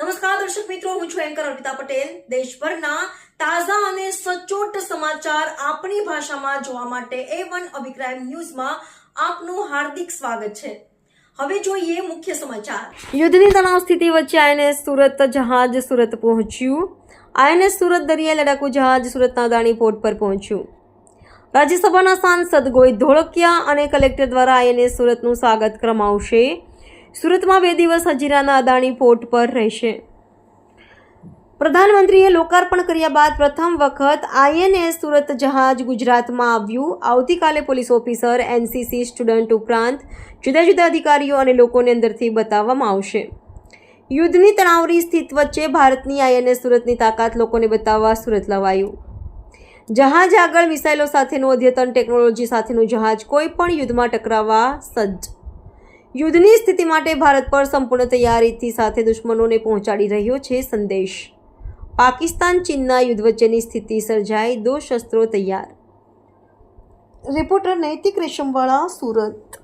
નમસ્કાર, દર્શક મિત્રો, હું છું એન્કર અર્પિતા પટેલ. દેશભરના તાજા અને સચોટ સમાચાર આપણી ભાષામાં જોવા માટે એ વન અભિપ્રાય ન્યૂઝમાં આપનું હાર્દિક સ્વાગત છે. હવે જોઈએ મુખ્ય સમાચાર. યુદ્ધની તણાવ સ્થિતિ વચ્ચે આઈએનએસ સુરત જહાજ સુરત પહોંચ્યું. આઈએનએસ સુરત દરિયાઈ લડાકુ જહાજ સુરતના અદાણી પોર્ટ પર પહોંચ્યું. રાજ્યસભાના સાંસદ ગોઈ ધોળકિયા અને કલેક્ટર દ્વારા આઈએનએસ સુરતનું સ્વાગત કરવામાં આવશે સુરતમાં બે દિવસ હજીરાના અદાણી પોર્ટ પર રહેશે. પ્રધાનમંત્રીએ લોકાર્પણ કર્યા બાદ પ્રથમ વખત આઈએનએસ સુરત જહાજ ગુજરાતમાં આવ્યું. આવતીકાલે પોલીસ ઓફિસર એનસીસી સ્ટુડન્ટ ઉપરાંત જુદા જુદા અધિકારીઓ અને લોકોને અંદરથી બતાવવામાં આવશે. યુદ્ધની તણાવરી સ્થિતિ વચ્ચે ભારતની આઈએનએસ સુરતની તાકાત લોકોને બતાવવા સુરત લવાયું. જહાજ આગળ મિસાઇલો સાથેનું અદ્યતન ટેકનોલોજી સાથેનું જહાજ કોઈ પણ યુદ્ધમાં ટકરાવવા સજ્જ. યુદ્ધની સ્થિતિ માટે ભારત પર સંપૂર્ણ તૈયારીથી સાથે દુશ્મનોને પહોંચાડી રહ્યો છે સંદેશ. પાકિસ્તાન ચીનના યુદ્ધ વચ્ચેની સ્થિતિ સર્જાઈ દો શસ્ત્રો તૈયાર. રિપોર્ટર નૈતિક રેશમવાળા, સુરત.